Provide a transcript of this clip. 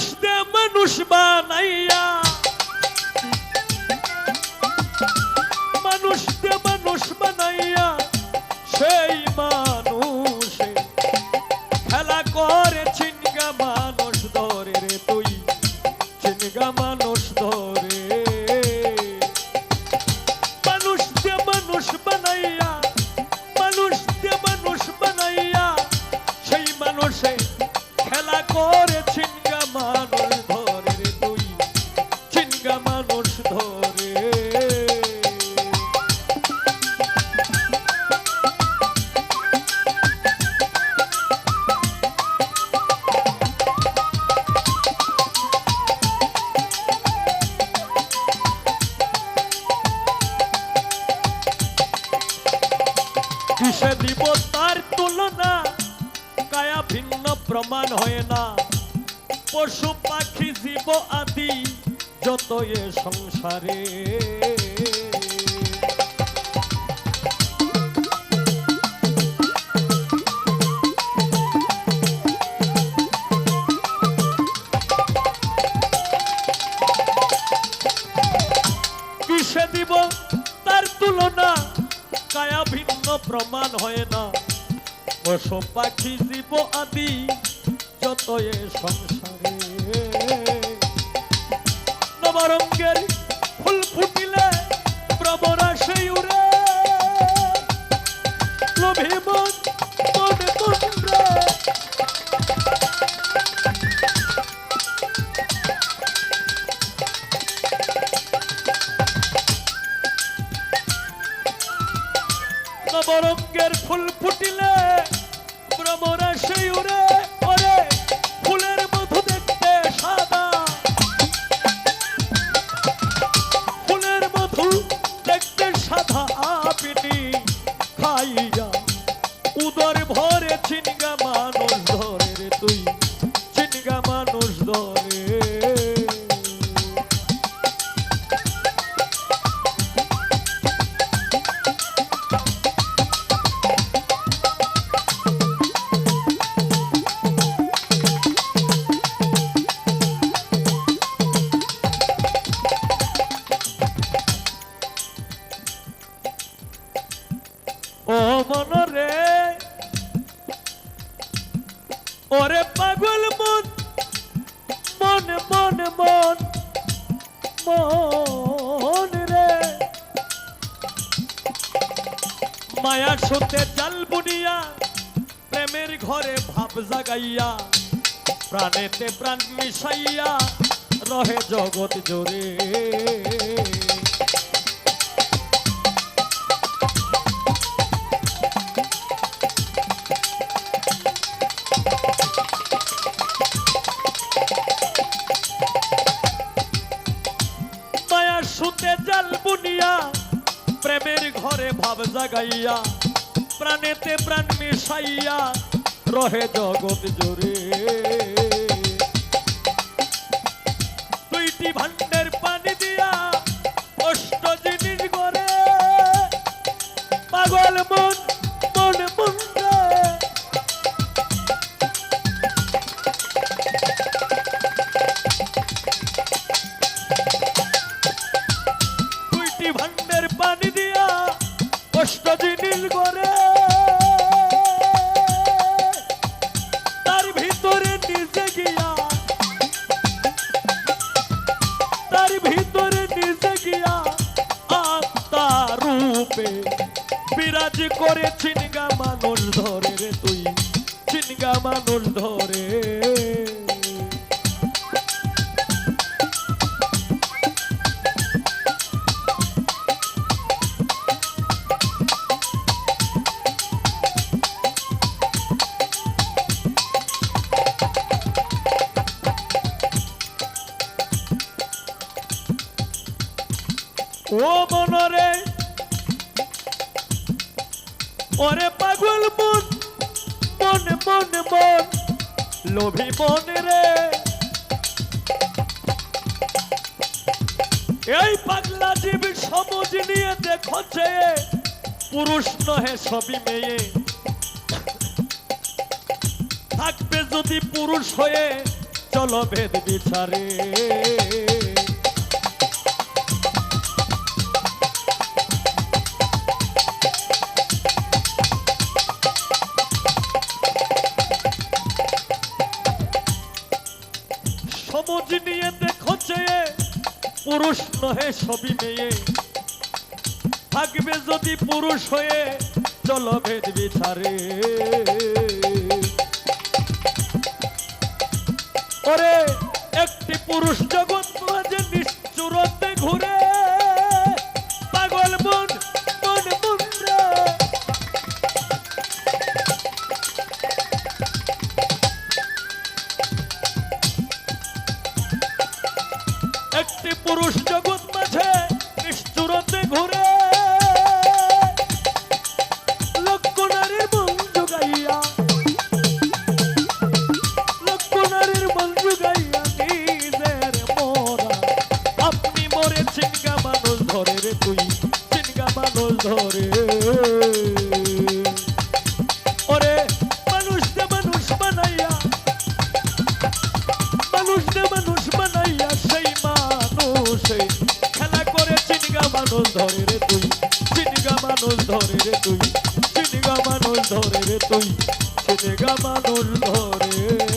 মানুষ কিসে দিব তার তুলনা। কায়া ভিন্ন প্রমাণ হয় না। পশু পাখি জীব আদি যত এ সংসারে। কায়া প্রমাণ হয় না। পশু পাখি জীব আদি যত এ সংসারে। নবরঙ্গের ফুল ফুটিলে প্রবরা সেই উড়ে। লোভী নবরঙ্গের ফুল ফুটিলে ভ্রমরা সেই উড়ে ওরে পাগল মন মন মন মন মন রে। মায়া সতে জাল বুনিয়া, প্রেমের ঘরে ভাব জাগাইয়া, প্রাণেতে প্রাণ মিশাইয়া, রহে জগৎ জোরে বুনিয়া প্রেমের ঘরে ভাব জাগাইয়া প্রাণেতে প্রাণ মিশাইয়া রহে জগৎ জোরে রূপে বিরাজ করে চিনগা মানুষ ধরে রে তুই চিনগা মানুষ ধরে। ও মনরে ওরে পাগল মন মন মন মন, লোভী মন রে। এই পাগলা জীব সবুজ নিয়ে দেখো পুরুষ নহে সবই মেয়ে। থাকবে যদি পুরুষ হয়ে চলো ভেদ বিচারে। পুরুষ নহে সবই মেয়ে। থাকবে যদি পুরুষ হয়ে চল ভেদ বিচারে। ওরে, একটি পুরুষ জগৎ পুরুষ জগৎ মানুষ ধরে রে তুই। চিনগা মানুষ ধরে রে তুই। চিনগা মানুষ ধরে